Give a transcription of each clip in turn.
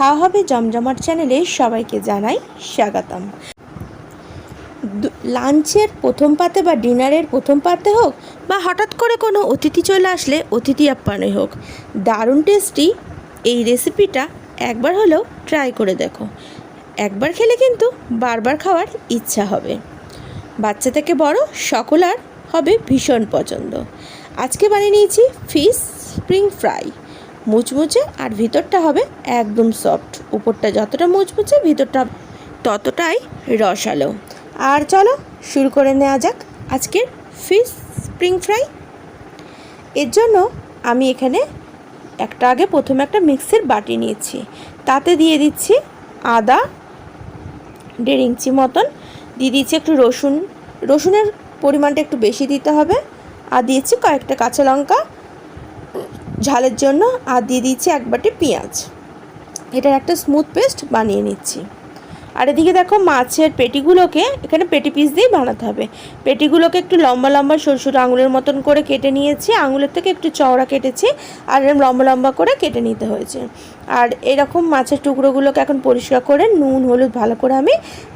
খাওয়া হবে জমজমাট চ্যানেলে সবাইকে জানাই স্বাগতম। লাঞ্চের প্রথম পাতে বা ডিনারের প্রথম পাতে হোক বা হঠাৎ করে কোনো অতিথি চলে আসলে অতিথি আপ্যায়নে হোক, দারুণ টেস্টি এই রেসিপিটা একবার হলেও ট্রাই করে দেখো। একবার খেলে কিন্তু বারবার খাওয়ার ইচ্ছা হবে। বাচ্চা থেকে বড় সকলার হবে ভীষণ পছন্দ। আজকে বানিয়ে নিয়েছি ফিশ স্প্রিং ফ্রাই মুচমুচে আর ভিতরটা হবে একদম সফট উপরটা যতটা মুচমুচে ভিতরটা ততটাই রসালো। আর চলো শুরু করে নেওয়া যাক আজকের ফিশ স্প্রিং ফ্রাই এর জন্য আমি এখানে একটা আগে প্রথমে একটা মিক্সির বাটি নিয়েছি। তাতে দিয়ে দিচ্ছি আদা, দেড় ইঞ্চি মতন। দিয়ে দিচ্ছি একটু রসুন। রসুনের পরিমাণটা একটু বেশি দিতে হবে। আর দিয়েছি কয়েকটা কাঁচা লঙ্কা। ঝালের জন্য আর দিয়ে দিচ্ছি এক বাটি পেঁয়াজ। এটার একটা স্মুথ পেস্ট বানিয়ে নিচ্ছি। আর এদিকে দেখো মাছের পেটিগুলোকে এখানে পেটি পিস দিয়েই বানাতে হবে। পেটিগুলোকে একটু লম্বা লম্বা সরু সরু আঙুলের মতন করে কেটে নিয়েছি। আঙুলের থেকে একটু চওড়া কেটেছি আর এরম লম্বা লম্বা করে কেটে নিতে হয়েছে। আর এরকম মাছের টুকরোগুলোকে এখন পরিষ্কার করে নুন, হলুদ ভালো করে আমি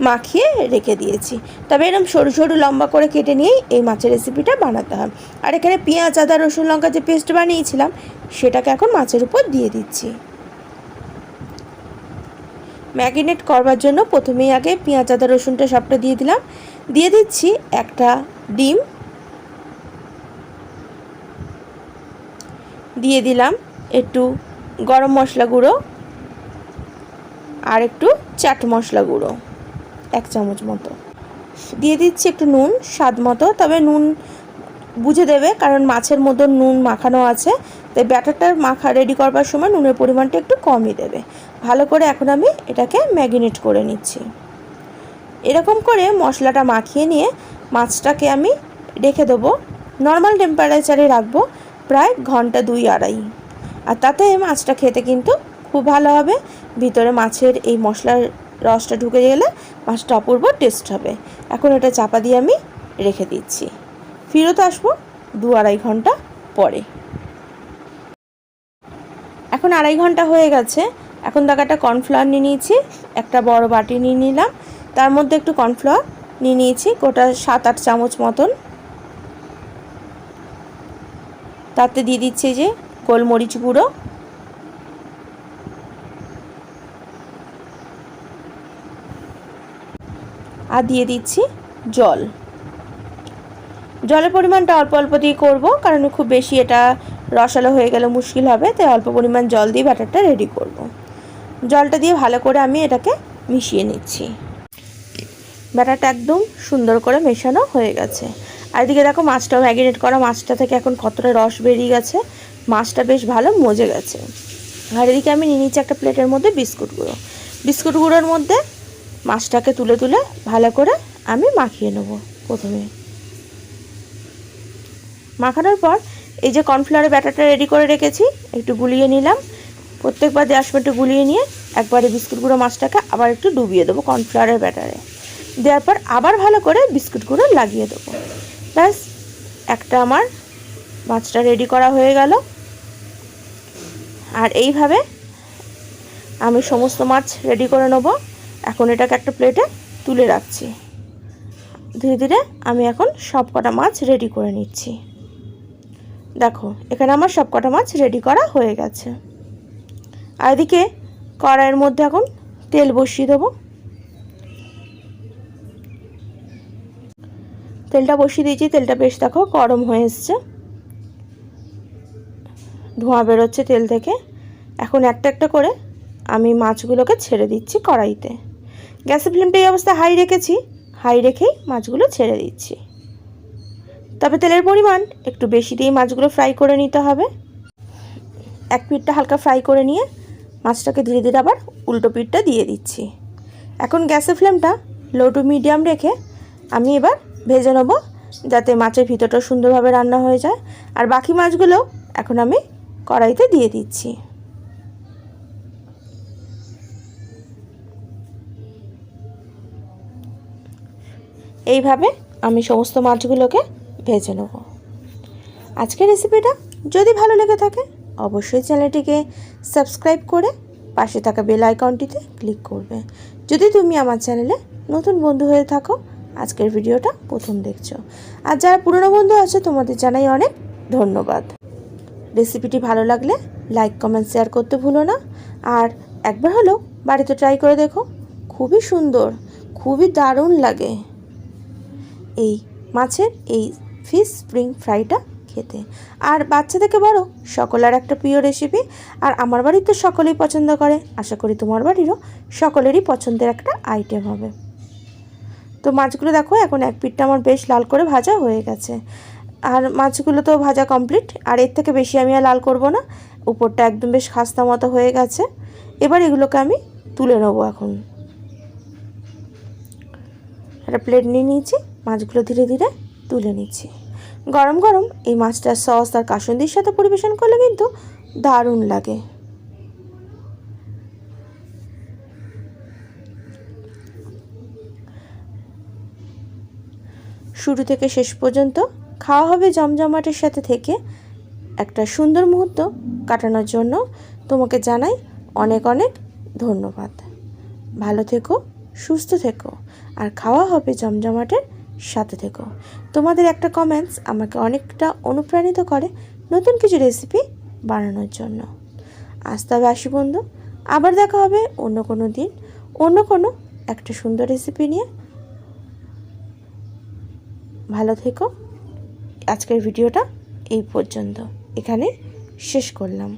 মাখিয়ে রেখে দিয়েছি। তবে এরকম সরু সরু লম্বা করে কেটে নিয়েই এই মাছের রেসিপিটা বানাতে হয়। আর এখানে পেঁয়াজ, আদা, রসুন লঙ্কা যে পেস্ট বানিয়েছিলাম, সেটাকে এখন মাছের উপর দিয়ে দিচ্ছি। ম্যাগিনেট করবার জন্য প্রথমেই আগে পেঁয়াজ, আদা, রসুনটা সবটা দিয়ে দিলাম। দিয়ে দিচ্ছি একটা ডিম। দিয়ে দিলাম একটু গরম মশলা গুঁড়ো আর একটু চাট মশলা গুঁড়ো, এক চামচ মতো। দিয়ে দিচ্ছি একটু নুন, স্বাদ মতো, তবে নুন বুঝে দেবে কারণ মাছের মধ্যে নুন মাখানো আছে, তাই ব্যাটারটা মাখা রেডি করবার সময় নুনের পরিমাণটা একটু কমই দেবে। ভালো করে এখন আমি এটাকে ম্যাগিনেট করে নিচ্ছি। এরকম করে মশলাটা মাখিয়ে নিয়ে মাছটাকে আমি রেখে দেবো। নর্মাল টেম্পারেচারে রাখব প্রায় ঘণ্টা দুই আড়াই। আর তাতে মাছটা খেতে কিন্তু খুব ভালো হবে। ভিতরে মাছের এই মশলার রসটা ঢুকে গেলে মাছটা অপূর্ব টেস্ট হবে। এখন এটা চাপা দিয়ে আমি রেখে দিচ্ছি। ফিরত আসব দু আড়াই ঘণ্টা পরে। এখন আড়াই ঘণ্টা হয়ে গেছে। এখন দেখো একটা কর্নফ্লাওয়ার নিয়ে নিয়েছি, একটা বড় বাটি নিয়ে নিলাম। তার মধ্যে একটু কর্নফ্লাওয়ার নিয়ে নিয়েছি, গোটা সাত আট চামচ মতন। তাতে দিয়ে দিচ্ছি যে গোলমরিচ গুঁড়ো। আর দিয়ে দিচ্ছি জল। জলের পরিমাণটা অল্প অল্প দিয়ে করব, কারণ খুব বেশি এটা রসালো হয়ে গেলে মুশকিল হবে, তাই অল্প পরিমাণ জল দিয়ে ব্যাটারটা রেডি করব। জলটা দিয়ে ভালো করে আমি এটাকে মিশিয়ে নিচ্ছি। ব্যাটারটা একদম সুন্দর করে মেশানো হয়ে গেছে। আর এদিকে দেখো মাছটাও ম্যাগিনেট করা, মাছটা থেকে এখন কতটা রস বেরিয়ে গেছে, মাছটা বেশ ভালো মজে গেছে। আর এদিকে আমি নিয়ে নিচ্ছি একটা প্লেটের মধ্যে বিস্কুট গুঁড়ো। বিস্কুট গুঁড়োর মধ্যে মাছটাকে তুলে তুলে ভালো করে আমি মাখিয়ে নেব প্রথমে। মাখানোর পর এই যে কর্নফ্লাওয়ারের ব্যাটারটা রেডি করে রেখেছি, একটু গুলিয়ে নিলাম। প্রত্যেকবার দেওয়ার সময় একটু গুলিয়ে নিয়ে, একবারে বিস্কুট গুঁড়ো মাছটাকে আবার একটু ডুবিয়ে দেবো, কর্নফ্লাওয়ারের ব্যাটারে। দেওয়ার পর আবার ভালো করে বিস্কুট গুঁড়ো লাগিয়ে দেবো। ব্যাস, একটা আমার মাছটা রেডি করা হয়ে গেল। আর এইভাবে আমি সমস্ত মাছ রেডি করে নেব। এখন এটাকে একটা প্লেটে তুলে রাখছি। ধীরে ধীরে আমি এখন সব কটা মাছ রেডি করে নিচ্ছি। দেখো, এখানে আমার সব কটা মাছ রেডি করা হয়ে গেছে। আর এদিকে কড়াইয়ের মধ্যে এখন তেল বসিয়ে দেবো। তেলটা বসিয়ে দিয়েছি, তেলটা বেশ দেখো গরম হয়ে এসছে। ধোঁয়া বেরোচ্ছে তেল থেকে। এখন একটা একটা করে আমি মাছগুলোকে ছেড়ে দিচ্ছি কড়াইতে। গ্যাসের ফ্লেমটা এই অবস্থা হাই রেখেছি, হাই রেখেই মাছগুলো ছেড়ে দিচ্ছি। তবে তেলের পরিমাণ একটু বেশি দিয়ে মাছগুলো ফ্রাই করে নিতে হবে। এক পিঠটা হালকা ফ্রাই করে নিয়ে মাছটাকে ধীরে ধীরে আবার উল্টো পিঠটা দিয়ে দিচ্ছি। এখন গ্যাসের ফ্লেমটা লো টু মিডিয়াম রেখে আমি এবার ভেজে নেব যাতে মাছের ভিতরটা সুন্দরভাবে রান্না হয়ে যায়। আর বাকি মাছগুলো এখন আমি কড়াইতে দিয়ে দিচ্ছি। এইভাবে আমি সমস্ত মাছগুলোকে ভেজে নেব। আজকের রেসিপিটা যদি ভালো লেগে থাকে অবশ্যই চ্যানেলটিকে সাবস্ক্রাইব করে পাশে থাকা বেল আইকনটিতে ক্লিক করবে। যদি তুমি আমার চ্যানেলে নতুন বন্ধু হয়ে থাকো, আজকের ভিডিওটা প্রথম দেখছ। আর যারা পুরনো বন্ধু আছে, তোমাদের জানাই অনেক ধন্যবাদ। রেসিপিটি ভালো লাগলে লাইক, কমেন্ট, শেয়ার করতে ভুলো না। আর একবার হলেও বাড়িতে ট্রাই করে দেখো, খুবই সুন্দর, খুবই দারুণ লাগে। এই মাছের এই ফিশ স্প্রিং ফ্রাইটা খেতে। আর বাচ্চা থেকে বড়, সকলের একটা প্রিয় রেসিপি আর আমার বাড়ির তো সকলেই পছন্দ করে। আশা করি তোমার বাড়িরও সকলেরই পছন্দের একটা আইটেম হবে। তো মাছগুলো দেখো, এখন এক পিঠটা আমার বেশ লাল করে ভাজা হয়ে গেছে। আর মাছগুলো তো ভাজা কমপ্লিট আর এর থেকে বেশি আমি আর লাল করব না। উপরটা একদম বেশ খাস্তা মতো হয়ে গেছে। এবার এগুলোকে আমি তুলে নেব এখন। একটা প্লেট নিয়ে নিয়েছি। মাছগুলো ধীরে ধীরে তুলে নিচ্ছি। গরম গরম এই মাছটার সস আর কাসুন্দির সাথে পরিবেশন করলে কিন্তু দারুণ লাগে। শুরু থেকে শেষ পর্যন্ত খাওয়া হবে জমজমাটের সাথে থেকে একটা সুন্দর মুহূর্ত কাটানোর জন্য তোমাকে জানাই অনেক অনেক ধন্যবাদ। ভালো থেকো, সুস্থ থেকো। আর খাওয়া হবে জমজমাটের সাথে থেকো। তোমাদের একটা কমেন্টস আমাকে অনেকটা অনুপ্রাণিত করে নতুন কিছু রেসিপি বানানোর জন্য। আজ তবে আসি বন্ধু, আবার দেখা হবে অন্য কোনো দিন, অন্য কোনো একটা সুন্দর রেসিপি নিয়ে। ভালো থেকো। আজকের ভিডিওটা এই পর্যন্ত। এখানে শেষ করলাম।